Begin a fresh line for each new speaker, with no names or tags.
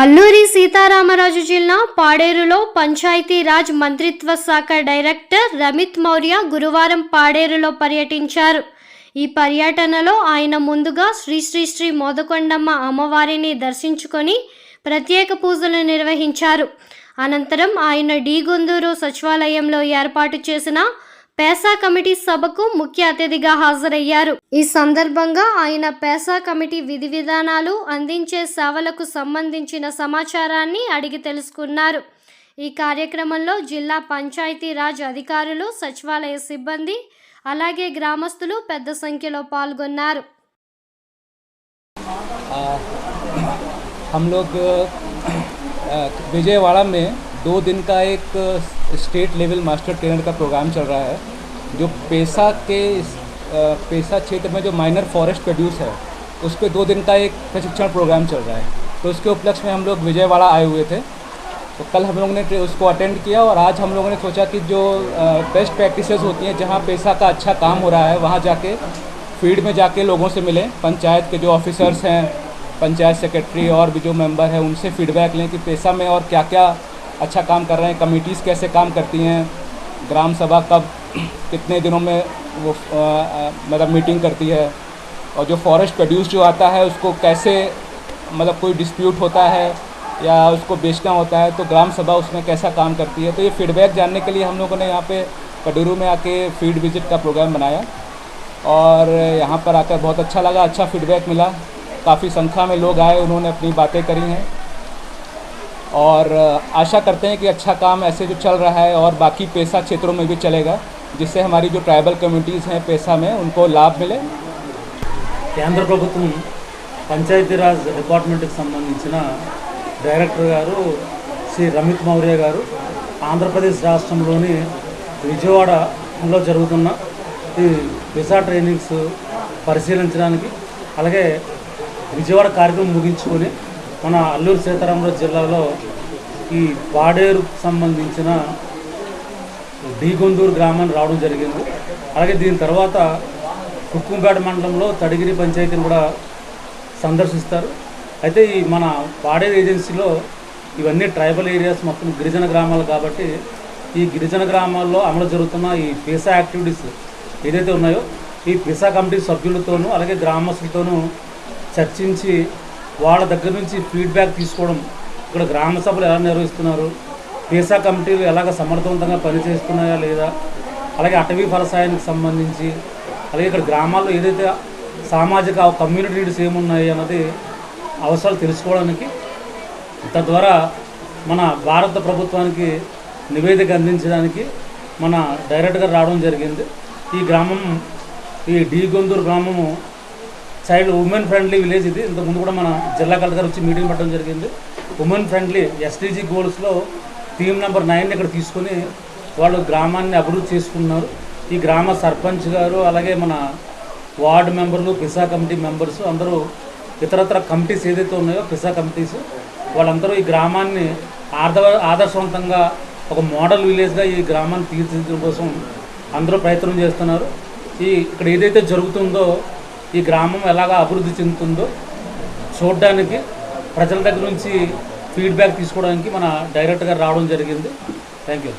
అల్లూరి సీతారామరాజు జిల్లా పాడేరులో పంచాయతీరాజ్ మంత్రిత్వ శాఖ డైరెక్టర్ రమిత్ మౌర్య గురువారం పాడేరులో పర్యటించారు. ఈ పర్యటనలో ఆయన ముందుగా శ్రీ శ్రీ శ్రీ మోదకొండమ్మ అమ్మవారిని దర్శించుకొని ప్రత్యేక పూజలు నిర్వహించారు. అనంతరం ఆయన డీగొందూరు సచివాలయంలో ఏర్పాటు చేసిన పేసా కమిటీ సభకు ముఖ్య అతిథిగా హాజరయ్యారు ఈ సందర్భంగా ఆయన పేసా కమిటీ విధి విధానాలు అందించే సేవలకు సంబంధించిన సమాచారాన్ని అడిగి తెలుసుకున్నారు ఈ కార్యక్రమంలో జిల్లా పంచాయతీ రాజ్ అధికారులు సచివాలయ సిబ్బంది అలాగే గ్రామస్తులు పెద్ద సంఖ్యలో పాల్గొన్నారు
आ, हम लोग आ, विजयवाड़ा में दो दिन का एक स्टेट लेवल मास्टर ट्रेनर का प्रोग्राम चल रहा है जो पेशा के पेशा क्षेत्र में जो माइनर फॉरेस्ट प्रोड्यूस है उस पर दो दिन का एक प्रशिक्षण प्रोग्राम चल रहा है। तो उसके उपलक्ष्य में हम लोग विजयवाड़ा आए हुए थे। तो कल हम लोगों ने उसको अटेंड किया और आज हम लोगों ने सोचा कि जो बेस्ट प्रैक्टिसेस होती हैं, जहाँ पेशा का अच्छा काम हो रहा है, वहाँ जाके फ़ील्ड में जाके लोगों से मिलें। पंचायत के जो ऑफिसर्स हैं, पंचायत सेक्रेटरी और भी जो मेंबर हैं, उनसे फीडबैक लें कि पेशा में और क्या क्या अच्छा काम कर रहे हैं कमिटीज़ कैसे काम करती हैं, ग्राम सभा कब कितने दिनों में वो मतलब मीटिंग करती है और जो फॉरेस्ट प्रोड्यूस जो आता है, उसको कैसे मतलब कोई डिस्प्यूट होता है या उसको बेचना होता है तो ग्राम सभा उसमें कैसा काम करती है? तो ये फीडबैक जानने के लिए हम लोगों ने यहाँ पे कडूरू में आके फ़ील्ड विज़िट का प्रोग्राम बनाया और यहाँ पर आकर बहुत अच्छा लगा अच्छा फीडबैक मिला। काफ़ी संख्या में लोग आए, उन्होंने अपनी बातें करी हैं। और आशा करते हैं कि अच्छा काम ऐसे जो चल रहा है और बाकी पेशा क्षेत्रों में भी चलेगा। जिससे हमारी जो ट्राइबल कम्युनिटीज़ हैं पैसा में उनको लाभ मिले
కేంద్ర ప్రభుత్వం పంచాయతీరాజ్ డిపార్ట్మెంట్కి సంబంధించిన డైరెక్టర్ గారు శ్రీ రమిత్ మౌర్య గారు ఆంధ్రప్రదేశ్ రాష్ట్రంలోని విజయవాడలో జరుగుతున్న ఈ విసా ట్రైనింగ్స్ పరిశీలించడానికి అలాగే విజయవాడ కార్యక్రమం ముగించుకొని మన అల్లూరు సీతారామరాజు జిల్లాలో ఈ పాడేరుకు సంబంధించిన డీగొందూరు గ్రామాన్ని రావడం జరిగింది. అలాగే దీని తర్వాత కుక్కుంపేట మండలంలో తడిగిరి పంచాయతీని కూడా సందర్శిస్తారు. అయితే ఈ మన పాడేరు ఏజెన్సీలో ఇవన్నీ ట్రైబల్ ఏరియాస్ మొత్తం గిరిజన గ్రామాలు కాబట్టి ఈ గిరిజన గ్రామాల్లో అమలు జరుగుతున్న ఈ పిసా యాక్టివిటీస్ ఏదైతే ఉన్నాయో ఈ పిసా కమిటీ సభ్యులతోనూ అలాగే గ్రామస్తులతోనూ చర్చించి వాళ్ళ దగ్గర నుంచి ఫీడ్బ్యాక్ తీసుకోవడం ఇక్కడ గ్రామ సభలు ఎలా నిర్వహిస్తున్నారు పిసా కమిటీలు ఎలాగ సమర్థవంతంగా పనిచేస్తున్నాయా లేదా? అలాగే అటవీ ఫలసాయానికి సంబంధించి అలాగే ఇక్కడ గ్రామాల్లో ఏదైతే సామాజిక కమ్యూనిటీ నీడ్స్ ఏమున్నాయి అన్నది అవసరాలు తెలుసుకోవడానికి తద్వారా మన భారత ప్రభుత్వానికి నివేదిక అందించడానికి మన డైరెక్ట్గా రావడం జరిగింది. ఈ గ్రామం ఈ డి గొందూరు గ్రామము చైల్డ్ ఉమెన్ ఫ్రెండ్లీ విలేజ్ ఇది. ఇంతకుముందు కూడా మన జిల్లా కలెక్టర్ వచ్చి మీటింగ్ పెట్టడం జరిగింది. ఉమెన్ ఫ్రెండ్లీ ఎస్టీజీ గోల్స్లో టీమ్ నెంబర్ నైన్ ఇక్కడ తీసుకొని వాళ్ళు గ్రామాన్ని అభివృద్ధి చేసుకున్నారు. ఈ గ్రామ సర్పంచ్ గారు అలాగే మన వార్డు మెంబర్లు పిసా కమిటీ మెంబర్స్ అందరూ ఇతరత్ర కమిటీస్ ఏదైతే ఉన్నాయో పిసా కమిటీస్ వాళ్ళందరూ ఈ గ్రామాన్ని ఆర్ద ఆదర్శవంతంగా ఒక మోడల్ విలేజ్గా ఈ గ్రామాన్ని తీర్చిదిద్దడం కోసం అందరూ ప్రయత్నం చేస్తున్నారు. ఈ ఇక్కడ ఏదైతే జరుగుతుందో ఈ గ్రామం ఎలాగ అభివృద్ధి చెందుతుందో చూడడానికి ప్రజల దగ్గర నుంచి ఫీడ్బ్యాక్ తీసుకోవడానికి మన డైరెక్ట్గా రావడం జరిగింది. Thank you